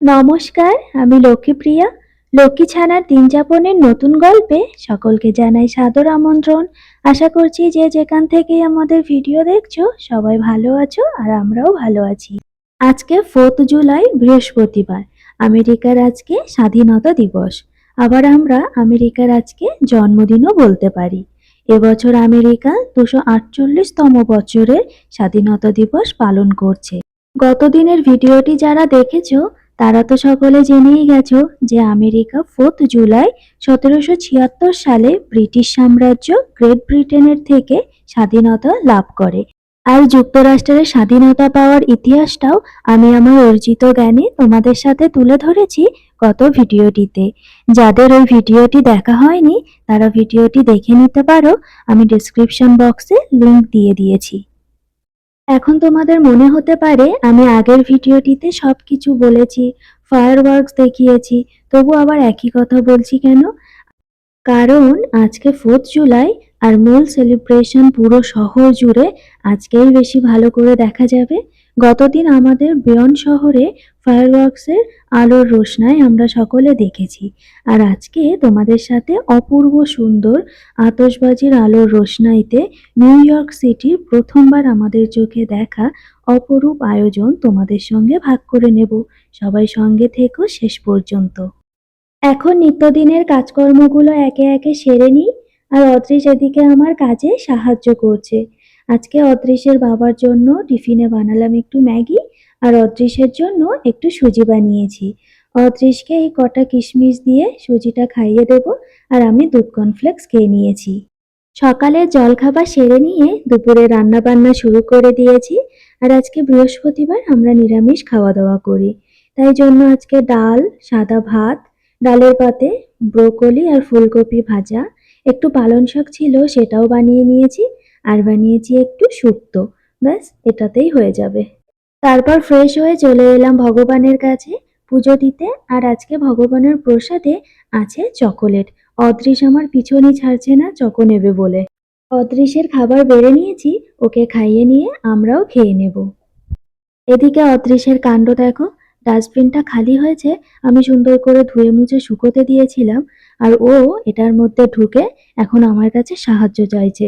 নমস্কার, আমি লক্ষ্মীপ্রিয়া। লক্ষ্মী ছানার দিন যাপনের নতুন গল্পে সকলকে জানাই সাদর আমন্ত্রণ। আশা করছি যে যেখান থেকে আমাদের ভিডিও দেখছ, সবাই ভালো আছো আর আমরাও ভালো আছি। আজকে ফোর্থ জুলাই, বৃহস্পতিবার। আমেরিকার আজকে স্বাধীনতা দিবস। আবার আমরা আমেরিকার আজকে জন্মদিনও বলতে পারি। এবছর আমেরিকা দুশো আটচল্লিশতম বছরের স্বাধীনতা দিবস পালন করছে। গতদিনের ভিডিওটি যারা দেখেছ তারা তো সকলে জেনেই গেছো যে আমেরিকা ফোর্থ জুলাই সতেরোশো ছিয়াত্তর সালে ব্রিটিশ সাম্রাজ্য গ্রেট ব্রিটেনের থেকে স্বাধীনতা লাভ করে। আর যুক্তরাষ্ট্রের স্বাধীনতা পাওয়ার ইতিহাসটাও আমি আমার অর্জিত জ্ঞানে তোমাদের সাথে তুলে ধরেছি গত ভিডিওটিতে। যাদের ওই ভিডিওটি দেখা হয়নি, তারা ভিডিওটি দেখে নিতে পারো। আমি ডিসক্রিপশন বক্সে লিংক দিয়ে দিয়েছি। এখন তোমাদের মনে হতে পারে আমি আগের ভিডিওটিতে সব কিছু বলেছি ফায়ারওয়ার্কস দেখিয়েছি, তবু আবার একই কথা বলছি কেন? কারণ আজকে ফোর্থ জুলাই আর মূল সেলিব্রেশন পুরো শহর জুড়ে আজকেই বেশি ভালো করে দেখা যাবে। গতদিন আমাদের বেয়ন শহরে ফায়ারওয়ার্কসের আলোর রোশনায় আমরা সকলে দেখেছি। আর আজকে তোমাদের সাথে অপূর্ব সুন্দর আতশবাজির আলোর রোশনাইতে নিউ ইয়র্ক সিটির প্রথমবার আমাদের চোখে দেখা অপরূপ আয়োজন তোমাদের সঙ্গে ভাগ করে নেব। সবাই সঙ্গে থেকো শেষ পর্যন্ত। এখন নিত্যদিনের কাজকর্মগুলো একে একে সেরে নিই, আর অদৃশ এদিকে আমার কাজে সাহায্য করছে। আজকে অদৃশের বাবার জন্য টিফিনে বানালাম একটু ম্যাগি আর অদৃশের জন্য একটু সুজি বানিয়েছি। অদৃশকে এই কটা কিশমিশ দিয়ে সুজিটা খাইয়ে দেব আর আমি দুধ কর্নফ্লেক্স খেয়ে নিয়েছি। সকালে জলখাবার সেরে নিয়ে দুপুরে রান্না বান্না শুরু করে দিয়েছি আর আজকে বৃহস্পতিবার আমরা নিরামিষ খাওয়া দাওয়া করি। তাই জন্য আজকে ডাল, সাদা ভাত, ডালের পাতে ব্রোকলি আর ফুলকপি ভাজা, একটু পালং শাক ছিল সেটাও বানিয়ে নিয়েছি আর বানিয়েছি একটু শুক্তো। ব্যাস, এটাতেই হয়ে যাবে। তারপর ফ্রেশ হয়ে চলে এলাম ভগবানের কাছে পুজো দিতে। আর আজকে ভগবানের প্রসাদে আছে চকোলেট। অদৃশ আমার পিছনই ছাড়ছে না, চকো নেবে বলে। অদৃশের খাবার বেড়ে নিয়েছি, ওকে খাইয়ে নিয়ে আমরাও খেয়ে নেব। এদিকে অদৃশের কাণ্ড দেখো। ডাস্টবিনটা খালি হয়েছে, আমি সুন্দর করে ধুয়ে মুছে শুকোতে দিয়েছিলাম। আর ও এটার মধ্যে ঢুকে এখন আমার কাছে সাহায্য চাইছে।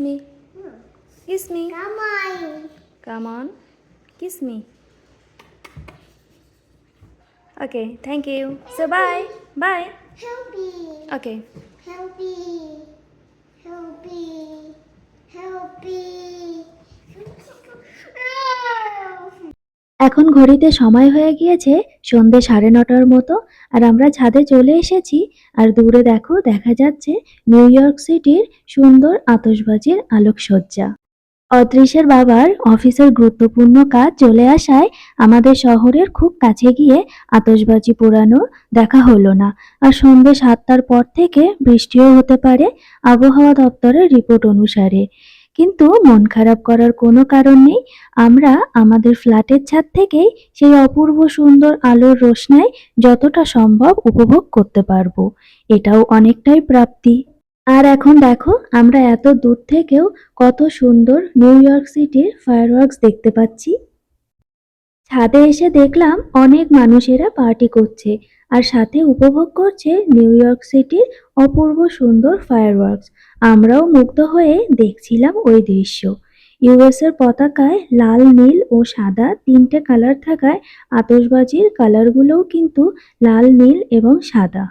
me. Hmm. Kiss me. Come on. Come on. Kiss me. Okay, thank you. Help so bye. Me. Bye. Help me. Okay. Help me. Help me. Help me. Help me. এখন ঘড়িতে সময় হয়ে গিয়েছে সন্ধে সাড়ে নটার মতো, আর আমরা ছাদে চলে এসেছি, আর দূরে দেখো, দেখা যাচ্ছে নিউ ইয়র্ক সিটির সুন্দর আতসবাজির আলোকসজ্জা। অদৃশের বাবার অফিসের গুরুত্বপূর্ণ কাজ চলে আসায় আমাদের শহরের খুব কাছে গিয়ে আতসবাজি পোড়ানোর দেখা হলো না, আর সন্ধ্যে সাতটার পর থেকে বৃষ্টিও হতে পারে আবহাওয়া দপ্তরের রিপোর্ট অনুসারে। কিন্তু মন খারাপ করার কোনো কারণ নেই। আমরা আমাদের ফ্ল্যাটের ছাদ থেকেই সেই অপূর্ব সুন্দর আলোর রোশনায় যতটা সম্ভব উপভোগ করতে পারব। এটাও অনেকটাই প্রাপ্তি। আর এখন দেখো, আমরা এত দূর থেকেও কত সুন্দর নিউ ইয়র্ক সিটির ফায়ারওয়ার্কস দেখতে পাচ্ছি। ছাদে এসে দেখলাম অনেক মানুষেরা পার্টি করছে। আর সাথে উপভোগ করছে নিউ ইয়র্ক সিটির অপূর্ব সুন্দর ফায়ারওয়ার্কস আমরাও মুগ্ধ হয়ে দেখছিলাম ওই দৃশ্য। ইউএসের পতাকায় লাল, নীল ও সাদা তিনটে কালার থাকায় আতশবাজির কালারগুলোও কিন্তু লাল, নীল এবং সাদা।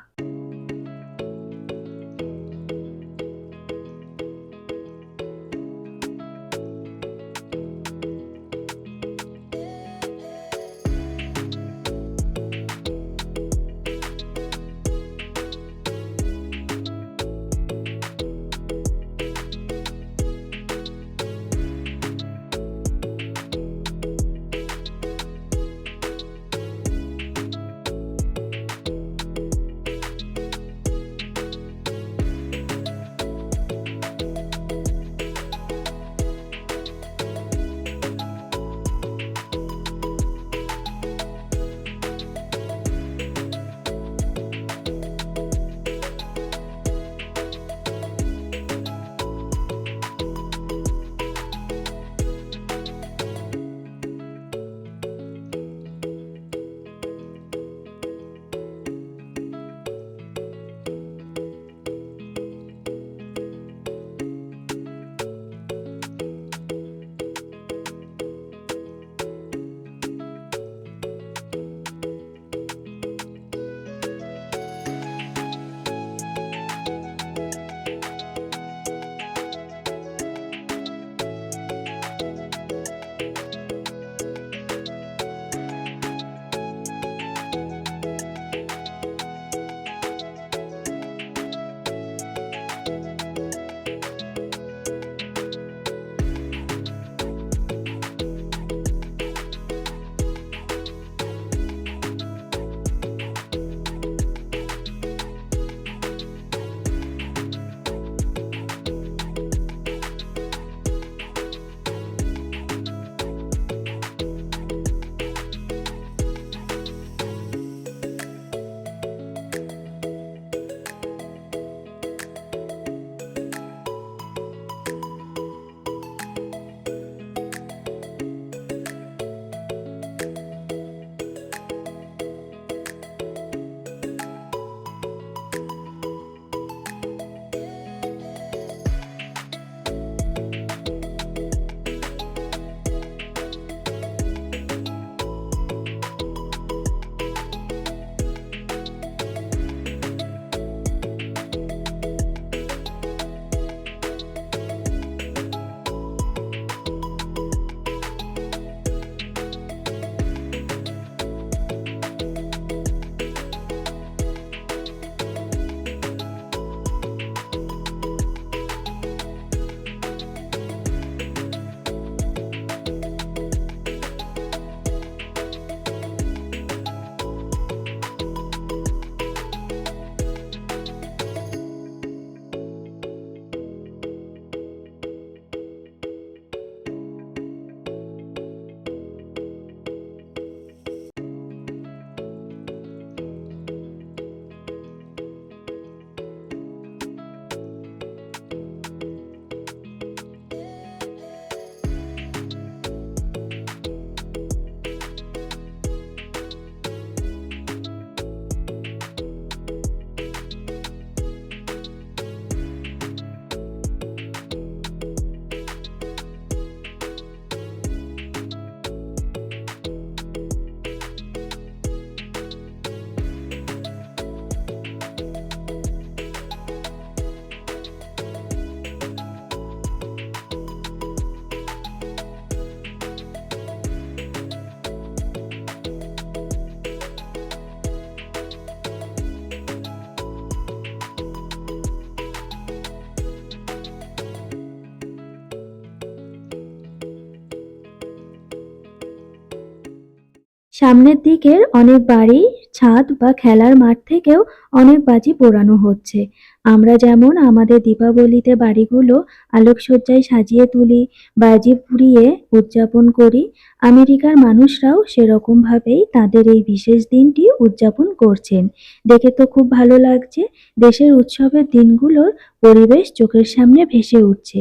সামনের দিকের অনেক বাড়ি, ছাদ বা খেলার মাঠ থেকেও অনেক বাজি পোড়ানো হচ্ছে। আমরা যেমন আমাদের দীপাবলিতে বাড়িগুলো আলোকসজ্জায় সাজিয়ে তুলি, বাজি পুড়িয়ে উদযাপন করি, আমেরিকার মানুষরাও সেরকম ভাবেই তাদের এই বিশেষ দিনটি উদযাপন করছেন। দেখে তো খুব ভালো লাগছে, দেশের উৎসবের দিনগুলোর পরিবেশ চোখের সামনে ভেসে উঠছে।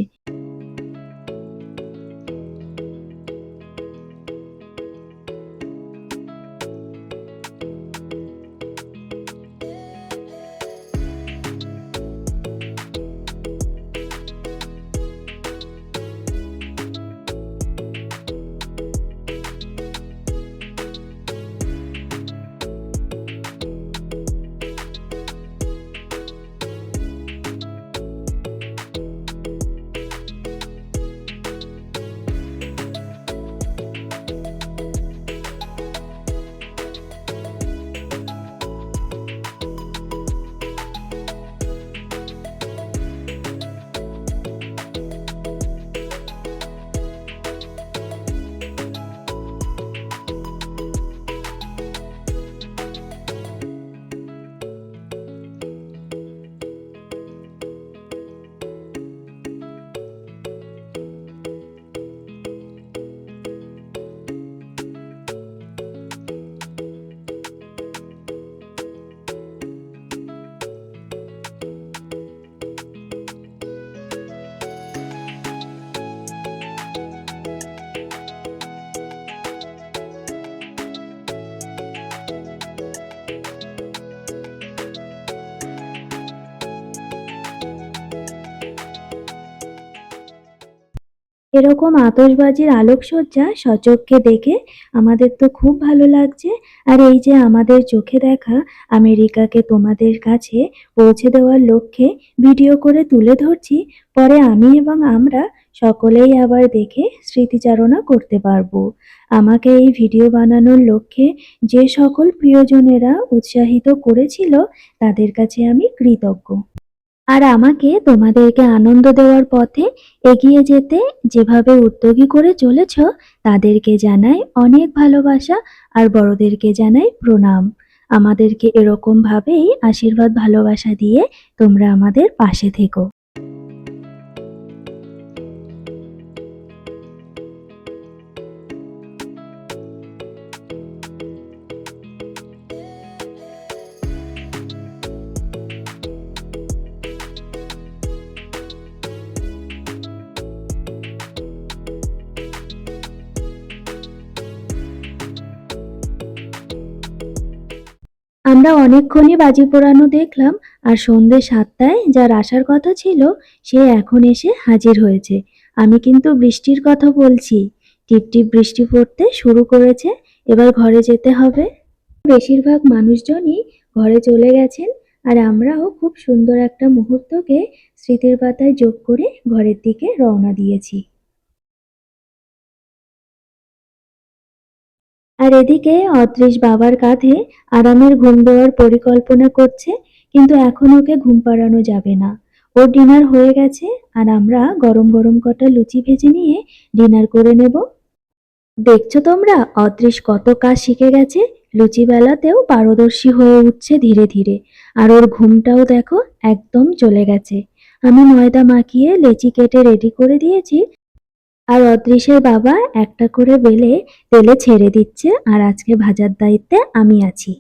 এরকম আতশবাজির আলোকসজ্জা সচক্ষে দেখে আমাদের তো খুব ভালো লাগছে। আর এই যে আমাদের চোখে দেখা আমেরিকাকে তোমাদের কাছে পৌঁছে দেওয়ার লক্ষ্যে ভিডিও করে তুলে ধরছি, পরে আমি এবং আমরা সকলেই আবার দেখে স্মৃতিচারণা করতে পারব। আমাকে এই ভিডিও বানানোর লক্ষ্যে যে সকল প্রিয়জনেরা উৎসাহিত করেছিল, তাদের কাছে আমি কৃতজ্ঞ। আর আমাকে তোমাদেরকে আনন্দ দেওয়ার পথে এগিয়ে যেতে যেভাবে উদ্যোগী করে চলেছ, তাদেরকে জানাই অনেক ভালোবাসা আর বড়দেরকে জানাই প্রণাম। আমাদেরকে এরকমভাবেই আশীর্বাদ ভালোবাসা দিয়ে তোমরা আমাদের পাশে থেকো। আমরা অনেকক্ষণই বাজি পোড়ানো দেখলাম, আর সন্ধ্যে সাতটায় যার আসার কথা ছিল, সে এখন এসে হাজির হয়েছে। আমি কিন্তু বৃষ্টির কথা বলছি। টিপটিপ বৃষ্টি পড়তে শুরু করেছে, এবার ঘরে যেতে হবে। বেশিরভাগ মানুষজনই ঘরে চলে গেছেন, আর আমরাও খুব সুন্দর একটা মুহূর্তকে স্মৃতির পাতায় যোগ করে ঘরের দিকে রওনা দিয়েছি। আর এদিকে অদৃশ বাবার কাঁধে আরামের ঘুম দেওয়ার পরিকল্পনা করছে, কিন্তু এখন ওকে ঘুম পাড়ানো যাবে না। ওর ডিনার হয়ে গেছে, আর আমরা গরম গরম কটা লুচি ভেজে নিয়ে ডিনার করে নেব। দেখছ তোমরা, অদৃশ কত কাজ শিখে গেছে, লুচি বেলাতেও পারদর্শী হয়ে উঠছে ধীরে ধীরে। আর ওর ঘুমটাও দেখো, একদম চলে গেছে। আমি ময়দা মাখিয়ে লেচি কেটে রেডি করে দিয়েছি আর অদৃশের বাবা একটা করে বেলে তেলে ছেড়ে দিচ্ছে, আর আজকে ভাজার দায়িত্বে আমি আছি।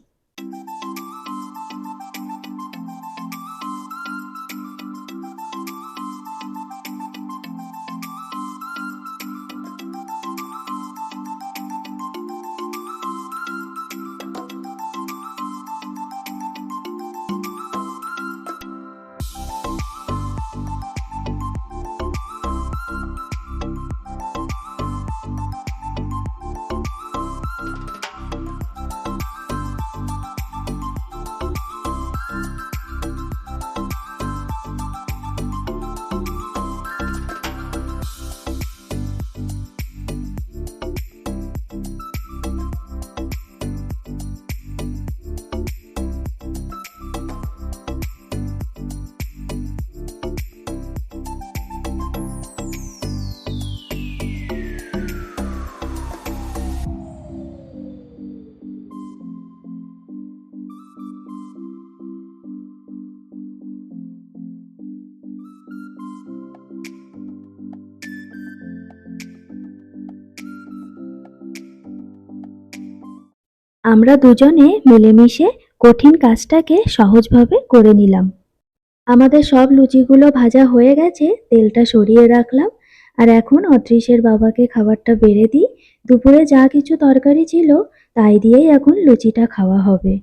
আমরা দুজনে মিলেমিশে কঠিন কাজটাকে সহজভাবে করে নিলাম। আমাদের সব লুচিগুলো ভাজা হয়ে গেছে, তেলটা সরিয়ে রাখলাম। আর এখন অদৃশ্যের বাবাকে খাবারটা বেড়ে দিই। দুপুরে যা কিছু তরকারি ছিল, তাই দিয়েই এখন লুচিটা খাওয়া হবে।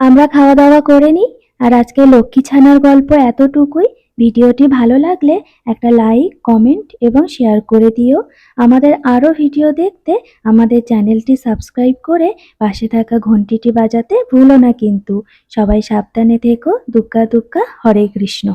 আমরা খাওয়া দাওয়া করে নিই। আর আজকে লক্ষ্মী ছানার গল্প এতটুকুই। ভিডিওটি ভালো লাগলে একটা লাইক, কমেন্ট এবং শেয়ার করে দিও। আমাদের আরও ভিডিও দেখতে আমাদের চ্যানেলটি সাবস্ক্রাইব করে পাশে থাকা ঘন্টিটি বাজাতে ভুলো না কিন্তু। সবাই সাবধানে থেকো। দুগ্গা দুগ্গা, হরে কৃষ্ণ।